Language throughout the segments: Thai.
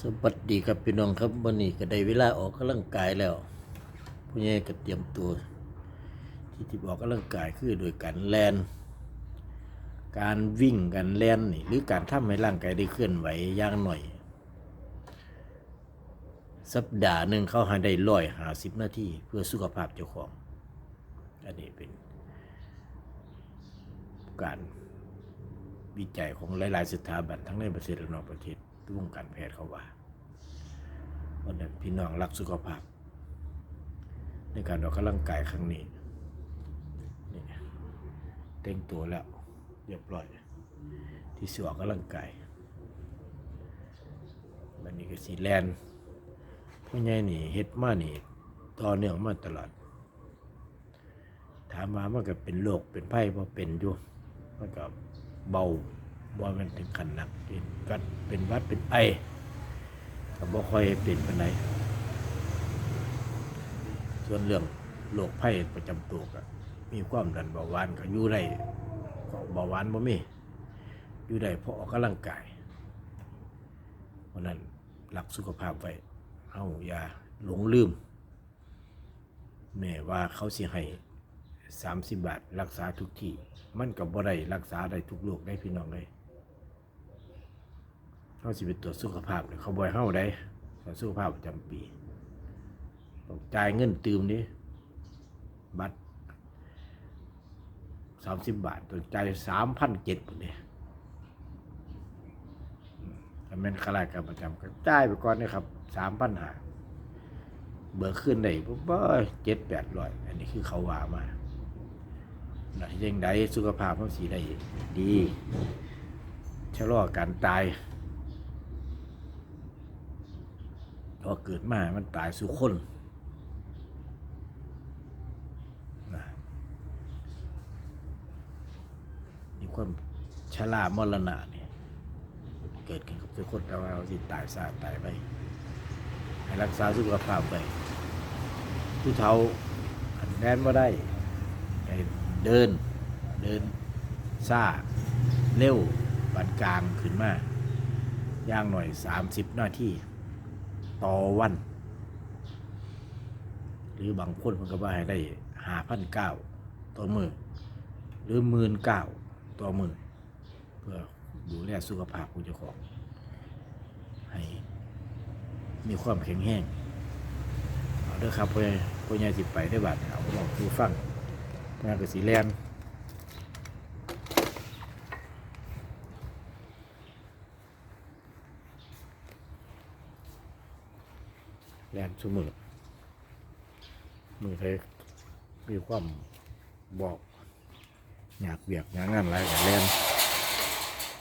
สวัสดีครับพี่น้องครับวันนี้ก็ได้เวลาออกกำลังกายแล้วผู้ใหญ่ก็เตรียมตัว ที่ที่ออกกำลังกายคือโดยการแลนการวิ่งการแลนนี่หรือการทำให้ร่างกายได้เคลื่อนไหวอย่างหน่อย สัปดาห์หนึ่งเขาให้ได้ร้อยหาสิบนาทีเพื่อสุขภาพเจ้าของอันนี้เป็น การวิจัยของหลาย ๆ สถาบันทั้งในประเทศและนอกประเทศ วงการแพทย์เขาว่าวันนั้นพี่น้องรักสุขภาพ ในการออกกำลังกายครั้งนี้นี่เต็งตัวแล้วเรียบร้อย ที่สิออกกำลังกายวันนี้ก็สีแลนพ่อใหญ่นี่เฮ็ดมานี่ต่อเนื่องมาตลอด ถามมามันก็เป็นโรคเป็นไพ่พอเป็นอยู่มันก็เบา บ่แมันถึงขันหนักเป็นกัดเป็นวัดเป็นไอก็บ่ค่อยเป็นปานใดส่วนเรื่องโรคไพ่ประจำตัวก็มีความดันเบาหวานก็อยู่ได้ก็เบาหวานบ่มีอยู่ได้เพราะออกกำลังกายเพราะนั้นรักสุขภาพไว้เอาอย่าหลงลืม แม่ว่าเขาสิให้สามสิบบาท รักษาทุกที่ มันกับบ่ได้รักษาได้ทุกโรคได้พี่น้องเลย เขาสิเป็นตัวจสุขภาพเนี่ยเขาบ่อยเฮาได้ตรสุขภาพประจำปีต้องจ่ายเงินตืมนี้บัตรสามสิบบาทต้องจ่ายสามพันเจ็ดปุ่นเนี่ยถ้าแม่นข้าราชการประจำก็จ่ายไปก่อนนะครับสามพันหาเบิกขึ้นได้ปุ๊บเจ็ดแปดร้อยอันนี้คือเขาว่ามาหนยังไดสุขภาพเขาสีได้ดีชะลอการตายพ อเกิดมามันตายสู่คนนะมีความชรามรณะเนี่ยเกิดขึ้นกับทุกคนแต่ว่าเราสิตายซาตายไปให้รักษาสุขภาพไปผู้เฒ่าอันแน่นว่าได้ให้เดินเดินซ่าเร็วปานกลางขึ้นมา ย่างหน่อย 30 นาที ต่อวัน หรือบางคนมันก็ว่าให้ได้หาพันเก้าต่อมือ หรือหมื่นเก้าต่อมือ เพื่อดูแลสุขภาพของเจ้าของ ให้มีความแข็งแรงเอาเด้อครับพ่อใหญ่พ่อใหญ่สิไปได้บัดเอาบอกดูฟังงานกับสีแลน แลนชุมือมือเทมีความบอกอยากเบียกงานงานอะไรกับแลน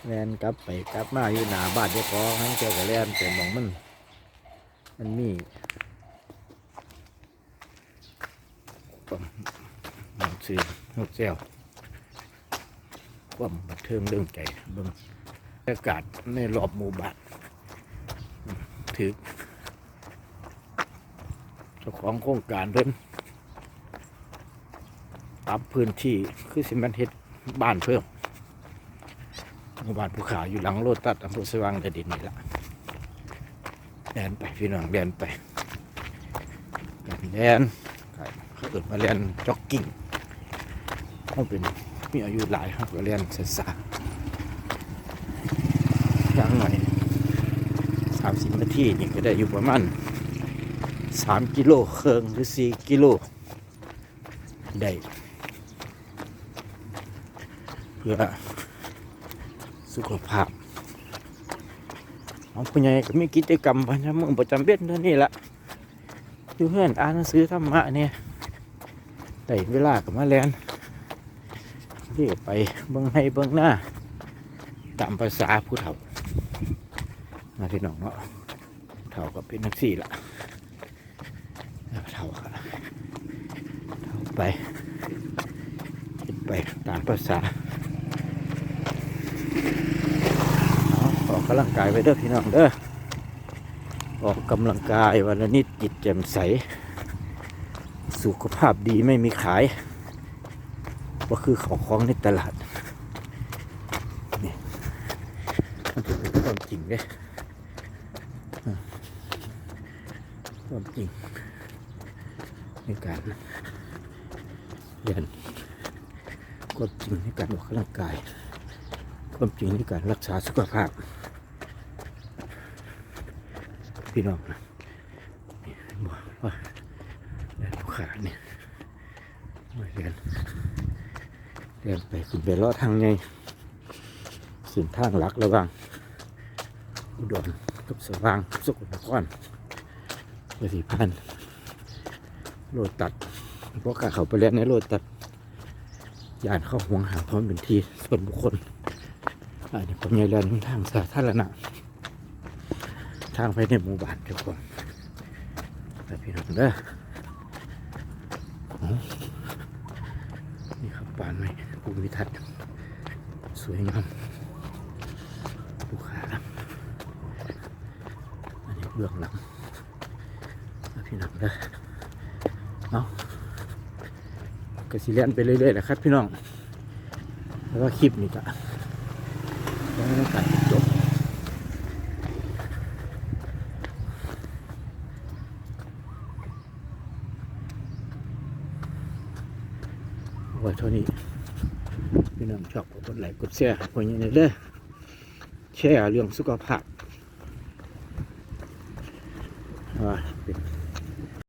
แลนกลับไปกลับมาอยู่หนาบ้านเจ้าของทั้งเจ้ากับแลนแต่หมองมัน มันมีปั๊มหนังสือหกเซลความบันเทิงเรื่องใจเบิ่งบรรยากาศในรอบหมู่บ้านถือ จ้าของโครงการเพิ่นปรับพื้นที่คือสิมันเฮ็ดบ้านเพิ่มหมู่บ้านภูเขาอยู่หลังโลตัดอำเภอสว่างแดนดินนี่ละแดนไปพี่น้องแดนไปแดนเขาเกิดมาเรียนจ็อกกิ้งเขาเป็นมีอายุหลายเขาก็เรียนศึกษาอย่างหน่อยสามสิบนาทีนี่ก็ได้อยู่ประมาณ สามกิโลเครื่องหรือสี่กิโลได้เพื่อสุขภาพของผู้ใหญ่ก็มีกิจกรรมประจำมือประจำเบ็ดเท่านี้ละอยู่เพื่อนอ่านหนังสือธรรมะเนี่ยได้เวลากับมาแลนเรียกไปเบิ้งให้เบิ้งหน้า ตามภาษาผู้เฒ่ามาพี่น้องเนาะเฒ่าก็เป็นนักสี่ละ เฒ่าค่ะเฒ่าไปเป็นไปตามภาษาออกกำลังกายไปเด้อพี่น้องเด้อออกกำลังกายวันละนิดจิตแจ่มใส สุขภาพดีไม่มีขายก็คือของของในตลาดนี่มันเป็นความจริงเลยอ่าความจริง ในการเรียนความจริงในการออกกำลังกาย ความจริงในการรักษาสุขภาพ พี่น้องนะนี่บอกว่าเรียนผู้ขาเนี่ยมาเรียนเรียนไปขึ้นไปเลาะทางไงส่วนทางหลักระว่างอุดรกับสว่างกับสกลนครไปสี่พัน โลตัดเพราะการเขาไปเรียนในโลตัดยานเข้าห่วงหาพร้อมเป็นที่ส่วนบุคคลอันนี้ผมยังเรียนทางสาธารณะทางไปในหมู่บ้านเจ้าของไปพี่น้องเด้อนี่ครับบ้านใหม่ภูมิทัศน์สวยงามภูขาอันนี้เบื้องหลังพี่น้องเด้อ เอากระสิเลียนไปเรื่อยๆแหละครับพี่น้อง แล้วก็คลิปนี้ก็ยังไม่ต้องการจบไว้เท่านี้ พี่น้องชอบกดไลค์กดแชร์คนอย่างนี้เลยแชร์เรื่องสุขภาพว่าเป็น